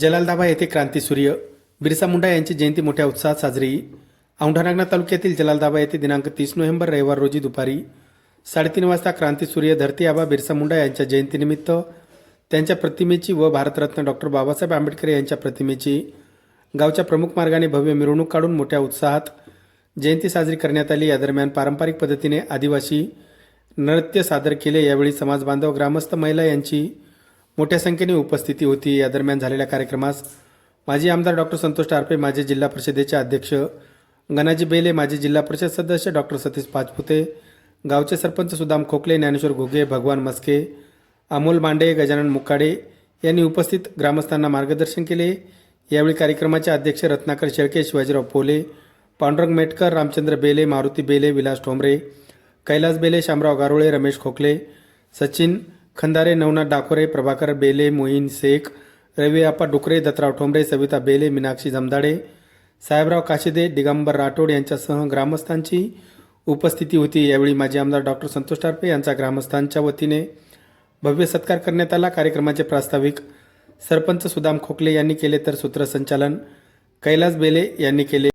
जलालदाबा येथे क्रांतीसूर्य बिरसा मुंडा यांची जयंती मोठ्या उत्साहात साजरी. औंढानागना तालुक्यातील जलालदाबा येथे दिनांक तीस नोव्हेंबर रविवार रोजी दुपारी साडेतीन वाजता क्रांतीसूर्य धरती आबा बिरसा मुंडा यांच्या जयंतीनिमित्त त्यांच्या प्रतिमेची व भारतरत्न डॉक्टर बाबासाहेब आंबेडकर यांच्या प्रतिमेची गावच्या प्रमुख मार्गाने भव्य मिरवणूक काढून मोठ्या उत्साहात जयंती साजरी करण्यात आली. या दरम्यान पारंपरिक पद्धतीने आदिवासी नृत्य सादर केले. यावेळी समाजबांधव ग्रामस्थ महिला यांची मोठ्या संख्येने उपस्थिती होती. या दरम्यान झालेल्या कार्यक्रमास माजी आमदार डॉक्टर संतोष टारपे माजी जिल्हा परिषदेचे अध्यक्ष गणाजी बेले माजी जिल्हा परिषद सदस्य डॉक्टर सतीश पाचपुते गावचे सरपंच सुदाम खोकले ज्ञानेश्वर घुगे भगवान मस्के अमोल मांडे गजानन मुकाडे यांनी उपस्थित ग्रामस्थांना मार्गदर्शन केले. यावेळी कार्यक्रमाचे अध्यक्ष रत्नाकर शेळके शिवाजीराव पोले पांडुरंग मेटकर रामचंद्र बेले मारुती बेले विलास ठोंबरे कैलास बेले शामराव गारोळे रमेश खोकले सचिन खंदारे नवनाथ डाकोरे प्रभाकर बेले मोईन शेख रवी आप्पा डुकरे दत्तराव ठोंबरे सविता बेले मीनाक्षी जमदाडे साहेबराव काशिदे दिगंबर राठोड यांच्यासह ग्रामस्थांची उपस्थिती होती. यावेळी माजी आमदार डॉक्टर संतोष टारपे यांचा ग्रामस्थांच्या वतीने भव्य सत्कार करण्यात आला. कार्यक्रमाचे प्रास्ताविक सरपंच सुदाम खोकले यांनी केले तर सूत्रसंचालन कैलास बेले यांनी केले